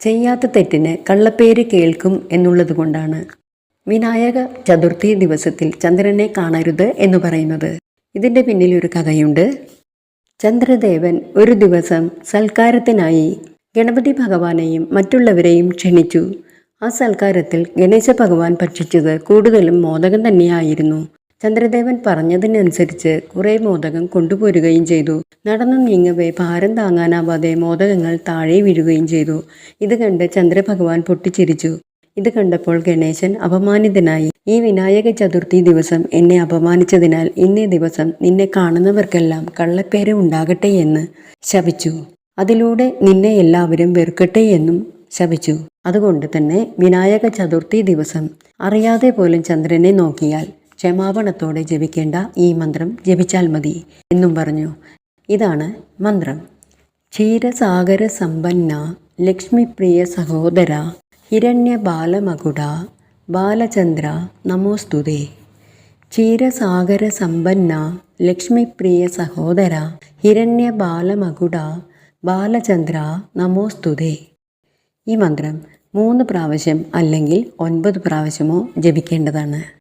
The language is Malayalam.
ചെയ്യാത്ത തെറ്റിന് കള്ളപ്പേര് കേൾക്കും എന്നുള്ളതുകൊണ്ടാണ്. വിനായക ചതുർത്ഥി ദിവസത്തിൽ ചന്ദ്രനെ കാണരുത് എന്ന് പറയുന്നത്. ഇതിന്റെ പിന്നിൽ ഒരു കഥയുണ്ട്. ചന്ദ്രദേവൻ ഒരു ദിവസം സൽക്കാരത്തിനായി ഗണപതി ഭഗവാനെയും മറ്റുള്ളവരെയും ക്ഷണിച്ചു. ആ സൽക്കാരത്തിൽ ഗണേശ ഭഗവാൻ ഭക്ഷിച്ചത് കൂടുതലും മോദകം തന്നെയായിരുന്നു. ചന്ദ്രദേവൻ പറഞ്ഞതിനനുസരിച്ച് കുറെ മോദകം കൊണ്ടുപോരുകയും ചെയ്തു. നടന്നു നീങ്ങവേ ഭാരം താങ്ങാനാവാതെ മോദകങ്ങൾ താഴെ വീഴുകയും ചെയ്തു. ഇത് കണ്ട് ചന്ദ്രഭഗവാൻ പൊട്ടിച്ചിരിച്ചു. ഇത് കണ്ടപ്പോൾ ഗണേശൻ അപമാനിതനായി. ഈ വിനായക ചതുർത്ഥി ദിവസം എന്നെ അപമാനിച്ചതിനാൽ ഇന്നേ ദിവസം നിന്നെ കാണുന്നവർക്കെല്ലാം കള്ളപ്പേര് ഉണ്ടാകട്ടെ എന്ന് ശപിച്ചു. അതിലൂടെ നിന്നെ എല്ലാവരും വെറുക്കട്ടെ എന്നും ശപിച്ചു. അതുകൊണ്ട് തന്നെ വിനായക ചതുർത്ഥി ദിവസം അറിയാതെ പോലും ചന്ദ്രനെ നോക്കിയാൽ ക്ഷമാപണത്തോടെ ജപിക്കേണ്ട ഈ മന്ത്രം ജപിച്ചാൽ മതി എന്നും പറഞ്ഞു. ഇതാണ് മന്ത്രം. ക്ഷീരസാഗര സമ്പന്ന ലക്ഷ്മിപ്രിയ സഹോദര ഹിരണ്യ ബാലമകുട ബാലചന്ദ്ര നമോസ്തുതേ. ക്ഷീരസാഗര സമ്പന്ന ലക്ഷ്മിപ്രിയ സഹോദര ഹിരണ്യ ബാലമകുട ബാലചന്ദ്ര നമോസ്തുതേ. ഈ മന്ത്രം മൂന്ന് പ്രാവശ്യം അല്ലെങ്കിൽ ഒൻപത് പ്രാവശ്യമോ ജപിക്കേണ്ടതാണ്.